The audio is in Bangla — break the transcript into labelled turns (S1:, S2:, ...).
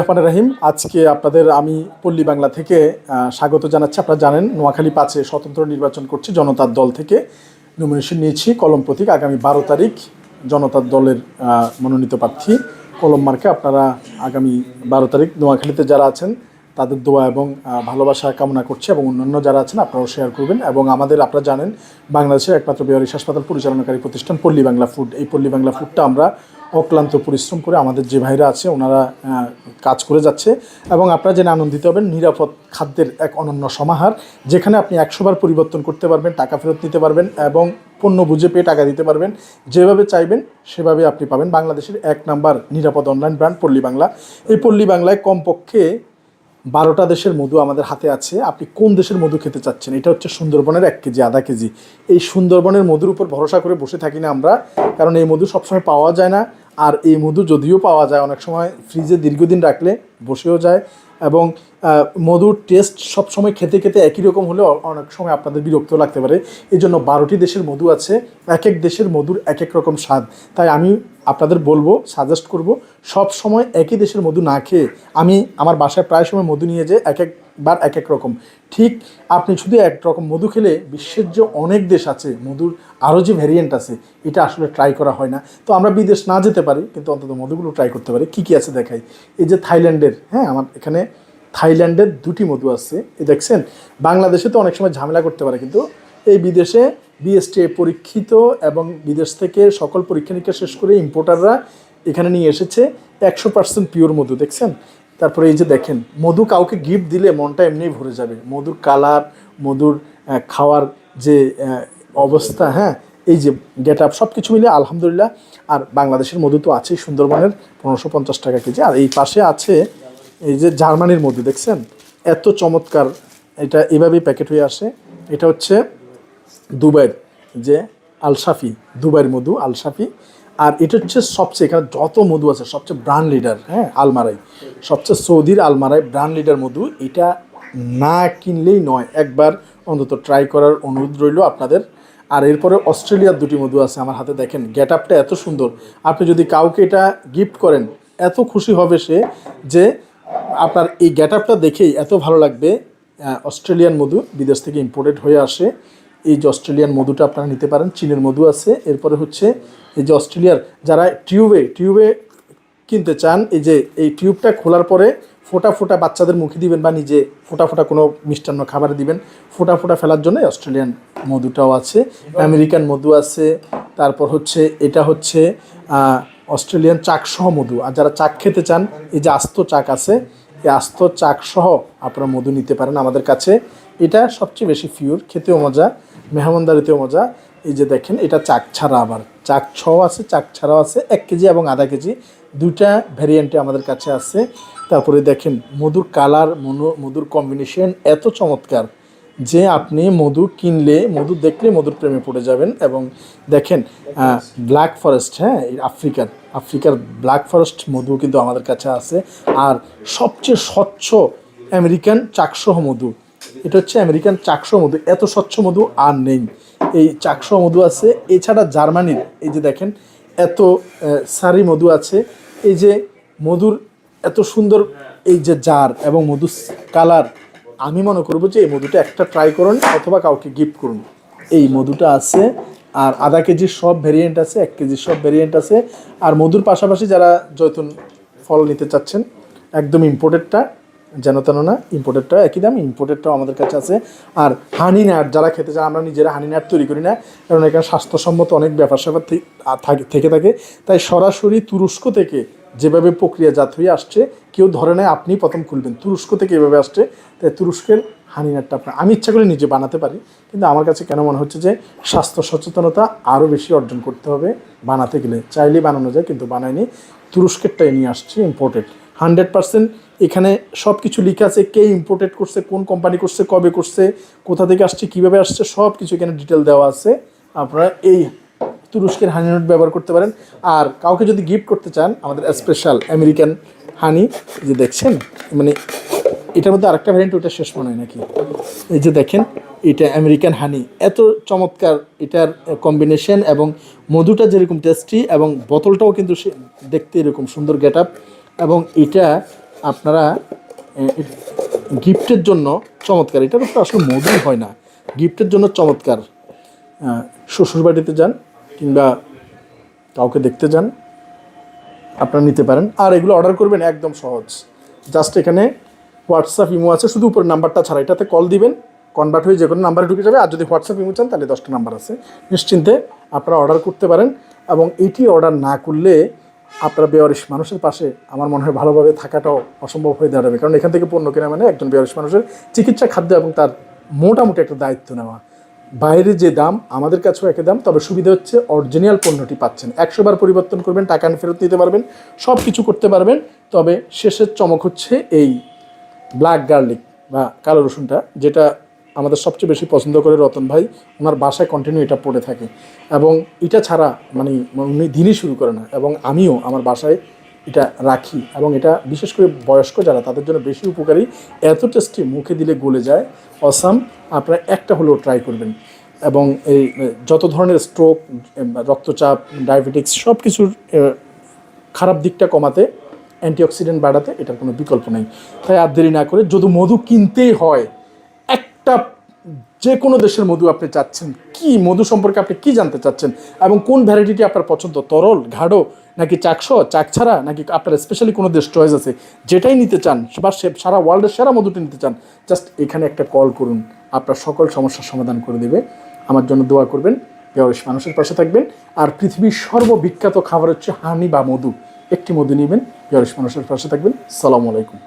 S1: রহমান রাহিম, আজকে আপনাদের আমি পল্লী বাংলা থেকে স্বাগত জানাচ্ছি। আপনারা জানেন, নোয়াখালী পাঁচে স্বতন্ত্র নির্বাচন করছি, জনতার দল থেকে। নমিনেশন নিয়েছি, কলম প্রতীক, আগামী বারো তারিখ জনতার দলের মনোনীত প্রার্থী। কলম মার্কে আপনারা আগামী বারো তারিখ নোয়াখালীতে যারা আছেন, তাদের দোয়া এবং ভালোবাসা কামনা করছি এবং অন্যান্য যারা আছেন, আপনারাও শেয়ার করবেন। এবং আমাদের, আপনারা জানেন, বাংলাদেশের একমাত্র বেহারিস হাসপাতাল পরিচালনাকারী প্রতিষ্ঠান পল্লী বাংলা ফুড এই পল্লী বাংলা ফুডটা আমরা অক্লান্ত পরিশ্রম করে আমাদের যে ভাইরা আছে, ওনারা কাজ করে যাচ্ছে। এবং আপনারা জেনে আনন্দিত হবেন, নিরাপদ খাদ্যের এক অনন্য সমাহার, যেখানে আপনি একশোবার পরিবর্তন করতে পারবেন, টাকা ফেরত নিতে পারবেন এবং পণ্য বুঝে পেয়ে টাকা দিতে পারবেন। যেভাবে চাইবেন, সেভাবে আপনি পাবেন বাংলাদেশের এক নাম্বার নিরাপদ অনলাইন ব্র্যান্ড পল্লী বাংলা। এই পল্লী বাংলায় কমপক্ষে বারোটা দেশের মধু আমাদের হাতে আছে। আপনি কোন দেশের মধু খেতে চাচ্ছেন? এটা হচ্ছে সুন্দরবনের এক কেজি, আধা কেজি। এই সুন্দরবনের মধুর উপর ভরসা করে বসে থাকি না আমরা, কারণ এই মধু সবসময় পাওয়া যায় না। আর এই মধু যদিও পাওয়া যায় অনেক সময় ফ্রিজে দীর্ঘদিন রাখলে বসেও যায় এবং মধুর টেস্ট সবসময় খেতে খেতে একই রকম হলে অনেক সময় আপনাদের বিরক্ত লাগতে পারে। এই জন্য বারোটি দেশের মধু আছে এক এক দেশের মধুর এক এক রকম স্বাদ। তাই আমি আপনাদের বলব সাজেস্ট করব সব সময় একই দেশের মধু না খেয়ে আমি আমার বাসায় প্রায় সময় মধু নিয়ে যে এক একবার এক এক রকম। ঠিক আপনি শুধু এক রকম মধু খেলে বিশ্বের যে অনেক দেশ আছে, মধুর আরও যে ভ্যারিয়েন্ট আছে, এটা আসলে ট্রাই করা হয় না। তো আমরা বিদেশ না যেতে পারি, কিন্তু অন্তত মধুগুলো ট্রাই করতে পারি। কী কী আছে দেখাই? এই যে থাইল্যান্ডের হ্যাঁ আমার এখানে থাইল্যান্ডের দুটি মধু আছে। এই দেখছেন, বাংলাদেশে তো অনেক সময় ঝামেলা করতে পারে, কিন্তু এই বিদেশে বিএসটিএ পরীক্ষিত এবং বিদেশ থেকে সকল পরীক্ষা নিরীক্ষা শেষ করে ইম্পোর্টাররা এখানে নিয়ে এসেছে একশো পার্সেন্ট পিওর মধু, দেখছেন? তারপরে এই যে দেখেন, মধু কাউকে গিফট দিলে মনটা এমনিই ভরে যাবে। মধুর কালার মধুর খাওয়ার যে অবস্থা হ্যাঁ এই যে গেট আপ সব কিছু মিলে আলহামদুলিল্লাহ। আর বাংলাদেশের মধু তো আছেই সুন্দরবনের পনেরোশো পঞ্চাশ টাকা কেজি। আর এই পাশে আছে এই যে জার্মানির মধু দেখছেন? এত চমৎকার এটা এভাবেই প্যাকেট হয়ে আসে। এটা হচ্ছে দুবাইয়ের যে আলসাফি দুবাইয়ের মধু আলসাফি আর এটা হচ্ছে সবচেয়ে, এখানে যত মধু আছে, সবচেয়ে ব্র্যান্ড লিডার হ্যাঁ আলমারাই। সবচেয়ে সৌদির আলমারাই ব্র্যান্ড লিডার মধু। এটা না কিনলেই নয়, একবার অন্তত ট্রাই করার অনুরোধ রইল আপনাদের। আর এরপরে অস্ট্রেলিয়ার দুটি মধু আছে আমার হাতে, দেখেন গেট আপটা এত সুন্দর। আপনি যদি কাউকে এটা গিফট করেন, এত খুশি হবে সে যে আপনার এই গেট আপটা দেখেই এত ভালো লাগবে অস্ট্রেলিয়ান মধু বিদেশ থেকে ইম্পোর্টেড হয়ে আসে। এই যে অস্ট্রেলিয়ান মধুটা আপনারা নিতে পারেন, চীনের মধু আছে। এরপরে হচ্ছে এই যে অস্ট্রেলিয়ার যারা টিউবে টিউবে কিনতে চান, এই যে এই টিউবটা খোলার পরে ফোটা ফোটা বাচ্চাদের মুখে দিবেন বা নিজে ফোটা ফোটা কোনো মিষ্টান্ন খাবারে দিবেন, ফোটা ফোটা ফেলার জন্য অস্ট্রেলিয়ান মধুটাও আছে। আমেরিকান মধু আছে। তারপর হচ্ছে, এটা হচ্ছে অস্ট্রেলিয়ান চাকসহ মধু। আর যারা চাক খেতে চান, এই যে আস্ত চাক আছে, এই আস্ত চাক সহ আপনারা মধু নিতে পারেন আমাদের কাছে। এটা সবচেয়ে বেশি পিওর খেতেও মজা, মেহমানদারিতেও মজা। এই যে দেখেন, এটা চাক ছাড়া আবার। চাক ছও আছে, চাক ছাড়াও আছে, এক কেজি এবং আধা কেজি। দুইটা ভ্যারিয়েন্টে আমাদের কাছে আছে। তারপরে দেখেন, মধুর কালার মধুর কম্বিনেশন এত চমৎকার। যে আপনি মধু কিনলে, মধু দেখলে মধুর প্রেমে পড়ে যাবেন এবং দেখেন ব্ল্যাক ফরেস্ট হ্যাঁ আফ্রিকার আফ্রিকার ব্ল্যাক ফরেস্ট মধু কিন্তু আমাদের কাছে আছে। আর সবচেয়ে স্বচ্ছ আমেরিকান চাকসহ মধু, এটা হচ্ছে আমেরিকান চাকসহ মধু। এত স্বচ্ছ মধু আর নেই। এই চাকসহ মধু আছে, এছাড়া জার্মানির, এই যে দেখেন, এত সারি মধু আছে। এই যে মধুর এত সুন্দর এই যে জার এবং মধু কালার আমি মনে করব যে এই মধুটা একটা ট্রাই করুন অথবা কাউকে গিফট করুন। এই মধুটা আছে, আর আধা কেজির সব ভেরিয়েন্ট আছে, এক কেজির সব ভেরিয়েন্ট আছে। আর মধুর পাশাপাশি যারা জৈতুন ফল নিতে চাচ্ছেন, একদম ইম্পোর্টেডটা যেন তেন না ইম্পোর্টেডটাও একই দাম ইম্পোর্টেডটাও আমাদের কাছে আছে। আর হানি নাট যারা খেতে চান, আমরা নিজেরা হানি নাট তৈরি করি না, কারণ এখানে স্বাস্থ্যসম্মত অনেক ব্যাপার স্যাপার থেকে থাকে। তাই সরাসরি তুরস্ক থেকে যেভাবে প্রক্রিয়াজাত হয়ে আসছে, কেউ ধরে নেয় আপনি প্রথম খুলবেন। তুরস্ক থেকে এভাবে আসছে, তাই তুরস্কের হানি নাটটা আপনার আমি ইচ্ছা করে নিজে বানাতে পারি, কিন্তু আমার কাছে কেন মনে হচ্ছে যে স্বাস্থ্য সচেতনতা আরও বেশি অর্জন করতে হবে বানাতে গেলে। চাইলেই বানানো যায়, কিন্তু বানায়নি। তুরস্কেরটাই নিয়ে আসছে ইম্পোর্টেড হান্ড্রেড পার্সেন্ট এখানে সব কিছু লেখা আছে, কে ইম্পোর্টেড করছে, কোন কোম্পানি করছে, কবে করছে, কোথা থেকে আসছে, কীভাবে আসছে সব কিছু এখানে ডিটেল দেওয়া আছে। আপনারা এই তুরস্কের হানি নোট ব্যবহার করতে পারেন। আর কাউকে যদি গিফট করতে চান, আমাদের স্পেশাল আমেরিকান হানি যে দেখছেন মানে এটার মধ্যে আরেকটা ভ্যারিয়েন্ট ওটা শেষ মনে হয় নাকি? এই যে দেখেন, এটা আমেরিকান হানি এত চমৎকার এটার কম্বিনেশন এবং মধুটা যেরকম টেস্টি এবং বোতলটাও কিন্তু দেখতে এরকম সুন্দর গেট আপ এবং এটা আপনারা গিফটের জন্য চমৎকার। এটার উপর আসলে মধুই হয় না। গিফটের জন্য চমৎকার। শ্বশুরবাড়িতে যান কিংবা কাউকে দেখতে যান, আপনারা নিতে পারেন। আর এগুলো অর্ডার করবেন একদম সহজ। জাস্ট এখানে হোয়াটসঅ্যাপ ইমো আছে, শুধু উপরে নাম্বারটা ছাড়া। এটাতে কল দিবেন কনভার্ট হয়ে যে কোনো নাম্বারে ঢুকে যাবে। আর যদি হোয়াটসঅ্যাপ ইমো চান, তাহলে দশটা নাম্বার আছে। নিশ্চিন্তে আপনারা অর্ডার করতে পারেন এবং এটি অর্ডার না করলে আপনারা বেয়ারিশ মানুষের পাশে আমার মনে হয় ভালোভাবে থাকাটাও অসম্ভব হয়ে দাঁড়াবে। কারণ এখান থেকে পণ্য কেনা মানে একজন বেয়ারিশ মানুষের চিকিৎসা, খাদ্য এবং তার মোটামুটি একটা দায়িত্ব নেওয়া। বাইরে যে দাম, আমাদের কাছেও একই দাম, তবে সুবিধা হচ্ছে অরিজিনাল পণ্যটি পাচ্ছেন। একশো বার পরিবর্তন করবেন, টাকা ফেরত নিতে পারবেন সব কিছু করতে পারবেন, তবে শেষের চমক হচ্ছে এই ব্ল্যাক গার্লিক বা কালো রসুনটা, যেটা আমাদের সবচেয়ে বেশি পছন্দ করে রতন ভাই। ওনার বাসায় কন্টিনিউ এটা পড়ে থাকে। এবং এটা ছাড়া মানে উনি দিনই শুরু করে না। এবং আমিও আমার বাসায় এটা রাখি এবং এটা বিশেষ করে বয়স্ক যারা, তাদের জন্য বেশি উপকারী। এত টেস্টি মুখে দিলে গলে যায়। অসাম আপনারা একটা হলেও ট্রাই করবেন। এবং এই, যত ধরনের স্ট্রোক রক্তচাপ ডায়াবেটিক্স সব কিছুর খারাপ দিকটা কমাতে অ্যান্টিঅক্সিডেন্ট বাড়াতে এটার কোনো বিকল্প নেই। তাই আর দেরি না করে যদি মধু কিনতেই হয়, একটা যে কোনো দেশের মধু আপনি চাচ্ছেন, কি মধু সম্পর্কে আপনি কি জানতে চাচ্ছেন এবং কোন ভ্যারাইটিটি আপনার পছন্দ? তরল গাঢ় নাকি চাকস চাক ছাড়া নাকি আপনার স্পেশালি কোনো দেশ চয়েস আছে? যেটাই নিতে চান, বা সারা ওয়ার্ল্ডের সেরা মধুটি নিতে চান জাস্ট এখানে একটা কল করুন। আপনার সকল সমস্যার সমাধান করে দেবে। আমার জন্য দোয়া করবেন। বেয়ারিশ মানুষের পাশে থাকবেন। আর পৃথিবীর সর্ববিখ্যাত খাবার হচ্ছে হানি বা মধু। একটি মধু নেবেন। বেয়ারিশ মানুষের পাশে থাকবেন। সালামু আলাইকুম।